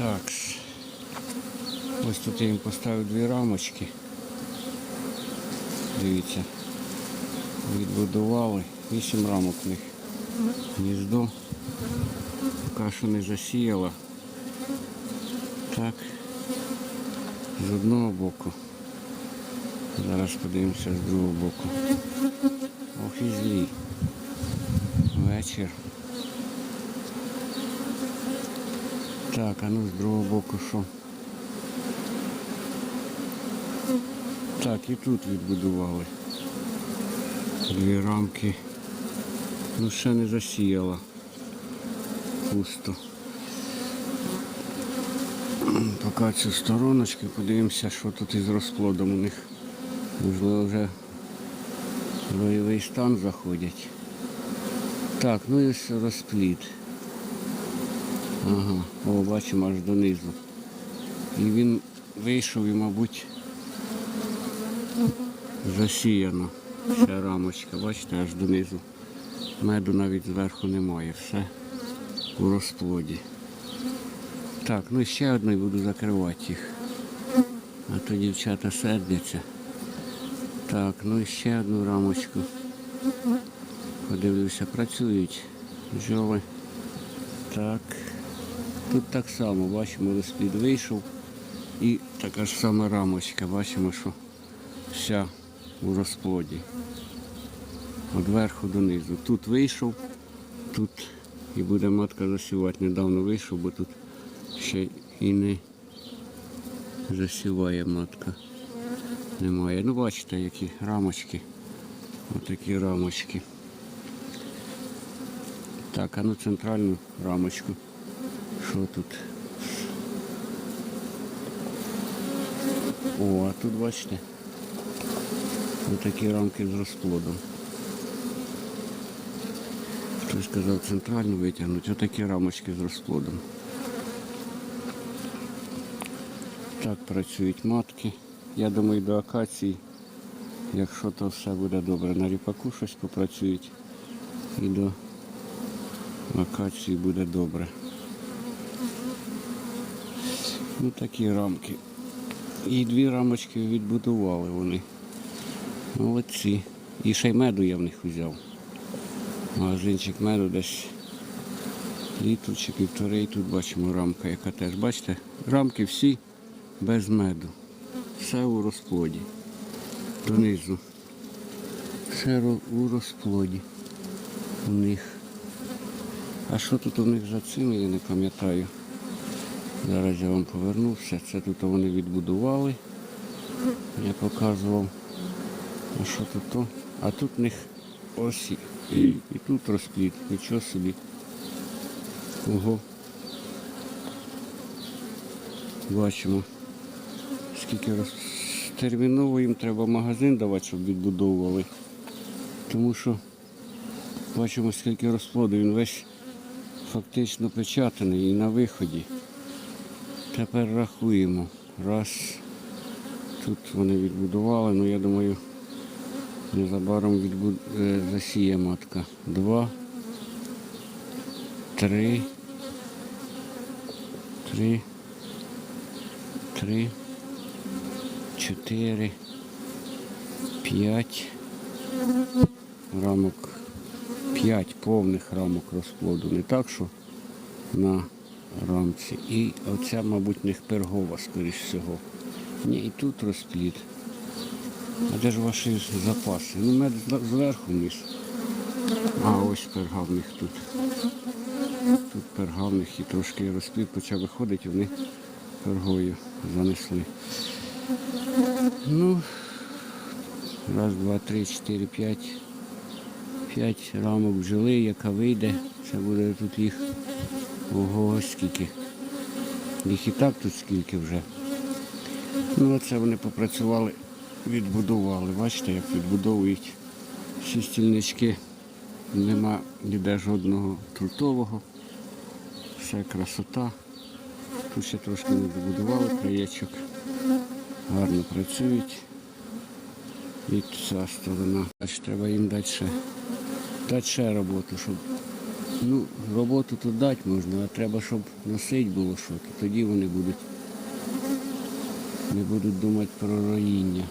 Так. Ось тут я їм поставив дві рамочки. Дивіться. Відбудували. Вісім рамок в них. Гніздо. Що не засіяла. Так. З одного боку. Зараз подивимося з другого боку. Ох і злі. Вечір. Так, а ну з другого боку що? Так, і тут відбудували. Дві рамки. Ну ще не засіяла. Пусто. Поки цю стороночку подивимося, що тут із розплодом у них. Можливо, вже бойовий стан заходять. Так, ну і розплід. Ага, о, бачимо аж донизу. І він вийшов і, мабуть, засіяно. Ця рамочка, бачите, аж донизу. Меду навіть зверху немає, все у розплоді. Так, ну ще одну буду закривати їх. А то дівчата сердяться. Так, ну і ще одну рамочку. Подивлюся, працюють бджоли. Так. Тут так само, бачимо, розплід вийшов. І така ж сама рамочка, бачимо, що вся у розплоді. Від верху донизу. Тут вийшов, тут і буде матка засівати. Недавно вийшов, бо тут ще і не засіває матка. Немає. Ну бачите, які рамочки. Отакі рамочки. Так, а ну центральну рамочку. Що тут? О, а тут бачите. Отакі рамки з розплодом. Хтось сказав центральну витягнути. Отакі рамочки з розплодом. Так працюють матки. Я думаю, до акації, якщо то все буде добре, на ріпаку щось попрацюють і до акації буде добре. Ну такі рамки. І дві рамочки відбудували вони. Молодці. І ще й меду я в них взяв. Магазинчик меду десь літру чи півтори. І тут бачимо рамка, яка теж. Бачите, рамки всі без меду. Все у розплоді. Донизу. Все у розплоді у них. А що тут у них за цим, я не пам'ятаю. Зараз я вам поверну все. Це тут вони відбудували. Я показував. А що тут? то? А тут в них ось і, тут розплід. Нічого собі. Ого. Бачимо. Скільки роз... терміново їм треба магазин давати, щоб відбудовували. Тому що бачимо, скільки розплоду. Він весь фактично печатаний і на виході. Тепер рахуємо. Раз. Тут вони відбудували, ну я думаю, незабаром відбуд... е, засіє матка. Два. Три. Три. Три. Чотири. П'ять. Рамок. П'ять повних рамок розплоду. Не так, що на рамці. І оця, мабуть, них пергова, скоріш всього. Ні, і тут розплід. А де ж ваші запаси? Ну, мед зверху вниз. А ось перга в них тут. Тут перга в них і трошки розплід почав виходити, вони пергою занесли. Ну, раз, два, три, чотири, п'ять. П'ять рамок бджоли, яка вийде. Це буде тут їх. Ого, скільки. Їх і так тут скільки вже. Ну, оце вони попрацювали, відбудували. Бачите, як відбудовують всі стільнички. Нема ніде жодного трутового. Все красота. Тут ще трошки не добудували краєчок. Гарно працюють. І ця сторона. Аж треба їм дати ще, дати ще роботу, щоб Ну, роботу то дати можна, а треба, щоб носить було що, тоді вони будуть не будуть думати про роїння.